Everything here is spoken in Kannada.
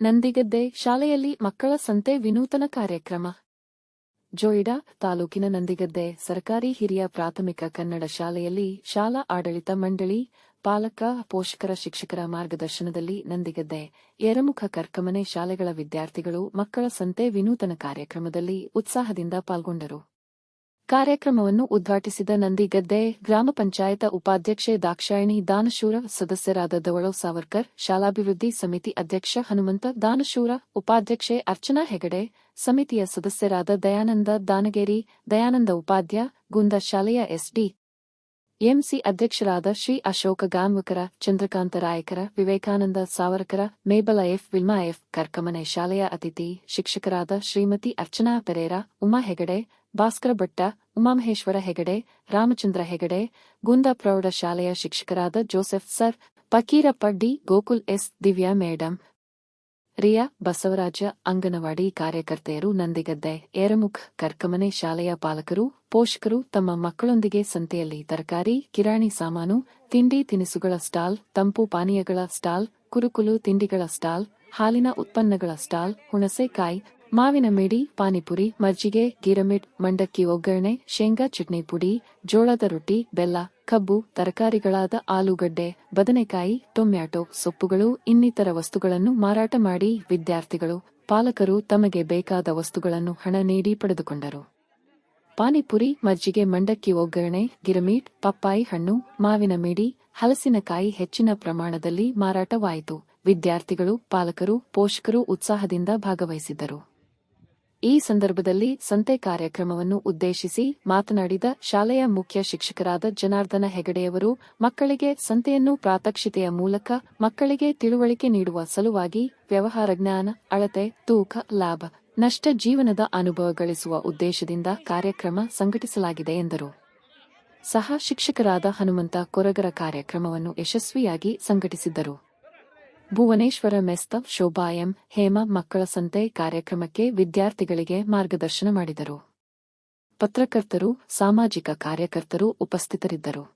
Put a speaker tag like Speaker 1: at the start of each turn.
Speaker 1: ನಂದಿಗದ್ದೆ ಶಾಲೆಯಲ್ಲಿ ಮಕ್ಕಳ ಸಂತೆ ವಿನೂತನ ಕಾರ್ಯಕ್ರಮ. ಜೋಯಿಡಾ ತಾಲೂಕಿನ ನಂದಿಗದ್ದೆ ಸರ್ಕಾರಿ ಹಿರಿಯ ಪ್ರಾಥಮಿಕ ಕನ್ನಡ ಶಾಲೆಯಲ್ಲಿ ಶಾಲಾ ಆಡಳಿತ ಮಂಡಳಿ ಪಾಲಕ ಪೋಷಕರ ಶಿಕ್ಷಕರ ಮಾರ್ಗದರ್ಶನದಲ್ಲಿ ನಂದಿಗದ್ದೆ ಎರಮುಖ ಕರ್ಕಮನೆ ಶಾಲೆಗಳ ವಿದ್ಯಾರ್ಥಿಗಳು ಮಕ್ಕಳ ಸಂತೆ ವಿನೂತನ ಕಾರ್ಯಕ್ರಮದಲ್ಲಿ ಉತ್ಸಾಹದಿಂದ ಪಾಲ್ಗೊಂಡರು. ಕಾರ್ಯಕ್ರಮವನ್ನು ಉದ್ಘಾಟಿಸಿದ ನಂದಿಗದ್ದೆ ಗ್ರಾಮ ಪಂಚಾಯತ ಉಪಾಧ್ಯಕ್ಷೆ ದಾಕ್ಷಾಯಿಣಿ ದಾನಶೂರ ಸದಸ್ಯರಾದ ದವಳೋ ಸಾವರ್ಕರ್, ಶಾಲಾಭಿವೃದ್ಧಿ ಸಮಿತಿ ಅಧ್ಯಕ್ಷ ಹನುಮಂತ ದಾನಶೂರ, ಉಪಾಧ್ಯಕ್ಷೆ ಅರ್ಚನಾ ಹೆಗಡೆ, ಸಮಿತಿಯ ಸದಸ್ಯರಾದ ದಯಾನಂದ ದಾನಗೇರಿ, ದಯಾನಂದ ಉಪಾಧ್ಯ, ಗುಂದ ಶಾಲೆಯ ಎಸ್ಡಿ ಎಂಸಿ ಅಧ್ಯಕ್ಷರಾದ Shri Ashoka Gaonkar Chandrakant Rayakar, Vivekananda Savarkar, Mabel F. Wilma F. Karkamane ಶಾಲೆಯ ಅತಿಥಿ, ಶಿಕ್ಷಕರಾದ ಶ್ರೀಮತಿ ಅರ್ಚನಾ ಪೆರೇರ, ಉಮಾ ಹೆಗಡೆ, ಭಾಸ್ಕರ ಭಟ್ಟ, ಉಮಾಮಹೇಶ್ವರ ಹೆಗಡೆ, ರಾಮಚಂದ್ರ ಹೆಗಡೆ, ಗುಂದಾ ಪ್ರೌಢ ಶಾಲೆಯ ಶಿಕ್ಷಕರಾದ Joseph sir Fakirappa D. Gokul S. Divya madam Riya Basavaraj, anganwadi ಕಾರ್ಯಕರ್ತೆಯರು ನಂದಿಗದ್ದೆ. ಏರಮುಖ್ ಕರ್ಕಮನೆ ಶಾಲೆಯ ಪಾಲಕರು, ಪೋಷಕರು ತಮ್ಮ ಮಕ್ಕಳೊಂದಿಗೆ ಸಂತೆಯಲ್ಲಿ ತರಕಾರಿ, ಕಿರಾಣಿ ಸಾಮಾನು, ತಿಂಡಿ ತಿನಿಸುಗಳ ಸ್ಟಾಲ್, ತಂಪು ಪಾನೀಯಗಳ ಸ್ಟಾಲ್, ಕುರುಕುಲು ತಿಂಡಿಗಳ ಸ್ಟಾಲ್, ಹಾಲಿನ ಉತ್ಪನ್ನಗಳ ಸ್ಟಾಲ್, ಹುಣಸೆಕಾಯಿ ಮಾವಿನ ಮಿಡಿ, ಪಾನಿಪುರಿ, ಮಜ್ಜಿಗೆ, ಗಿರಮಿಟ್, ಮಂಡಕ್ಕಿ ಒಗ್ಗರಣೆ, ಶೇಂಗಾ ಚಟ್ನಿ ಪುಡಿ, ಜೋಳದ ರೊಟ್ಟಿ, ಬೆಲ್ಲ, ಕಬ್ಬು, ತರಕಾರಿಗಳಾದ ಆಲೂಗಡ್ಡೆ, ಬದನೆಕಾಯಿ, ಟೊಮ್ಯಾಟೊ, ಸೊಪ್ಪುಗಳು, ಇನ್ನಿತರ ವಸ್ತುಗಳನ್ನು ಮಾರಾಟ ಮಾಡಿ ವಿದ್ಯಾರ್ಥಿಗಳು, ಪಾಲಕರು ತಮಗೆ ಬೇಕಾದ ವಸ್ತುಗಳನ್ನು ಹಣ ನೀಡಿ ಪಡೆದುಕೊಂಡರು. ಪಾನಿಪುರಿ, ಮಜ್ಜಿಗೆ, ಮಂಡಕ್ಕಿ ಒಗ್ಗರಣೆ, ಗಿರಮೀಟ್, ಪಪ್ಪಾಯಿ ಹಣ್ಣು, ಮಾವಿನ ಮಿಡಿ, ಹಲಸಿನಕಾಯಿ ಹೆಚ್ಚಿನ ಪ್ರಮಾಣದಲ್ಲಿ ಮಾರಾಟವಾಯಿತು. ವಿದ್ಯಾರ್ಥಿಗಳು, ಪಾಲಕರು, ಪೋಷಕರು ಉತ್ಸಾಹದಿಂದ ಭಾಗವಹಿಸಿದ್ದರು. ಈ ಸಂದರ್ಭದಲ್ಲಿ ಸಂತೆ ಕಾರ್ಯಕ್ರಮವನ್ನು ಉದ್ದೇಶಿಸಿ ಮಾತನಾಡಿದ ಶಾಲೆಯ ಮುಖ್ಯ ಶಿಕ್ಷಕರಾದ ಜನಾರ್ದನ ಹೆಗಡೆಯವರು, ಮಕ್ಕಳಿಗೆ ಸಂತೆಯನ್ನು ಪ್ರಾತ್ಯಕ್ಷಿತೆಯ ಮೂಲಕ, ಮಕ್ಕಳಿಗೆ ತಿಳುವಳಿಕೆ ನೀಡುವ ಸಲುವಾಗಿ ವ್ಯವಹಾರ ಜ್ಞಾನ, ಅಳತೆ, ತೂಕ, ಲಾಭ, ನಷ್ಟ ಜೀವನದ ಅನುಭವ ಗಳಿಸುವ ಉದ್ದೇಶದಿಂದ ಕಾರ್ಯಕ್ರಮ ಸಂಘಟಿಸಲಾಗಿದೆ ಎಂದರು. ಸಹ ಶಿಕ್ಷಕರಾದ ಹನುಮಂತ ಕೊರಗರ ಕಾರ್ಯಕ್ರಮವನ್ನು ಯಶಸ್ವಿಯಾಗಿ ಸಂಘಟಿಸಿದ್ದರು. ಭುವನೇಶ್ವರ ಮೆಸ್ತ ಶೋಭಾ ಎಂ ಹೇಮ ಮಕ್ಕಳ ಸಂತೆ ಕಾರ್ಯಕ್ರಮಕ್ಕೆ ವಿದ್ಯಾರ್ಥಿಗಳಿಗೆ ಮಾರ್ಗದರ್ಶನ ಮಾಡಿದರು. ಪತ್ರಕರ್ತರು, ಸಾಮಾಜಿಕ ಕಾರ್ಯಕರ್ತರು ಉಪಸ್ಥಿತರಿದ್ದರು.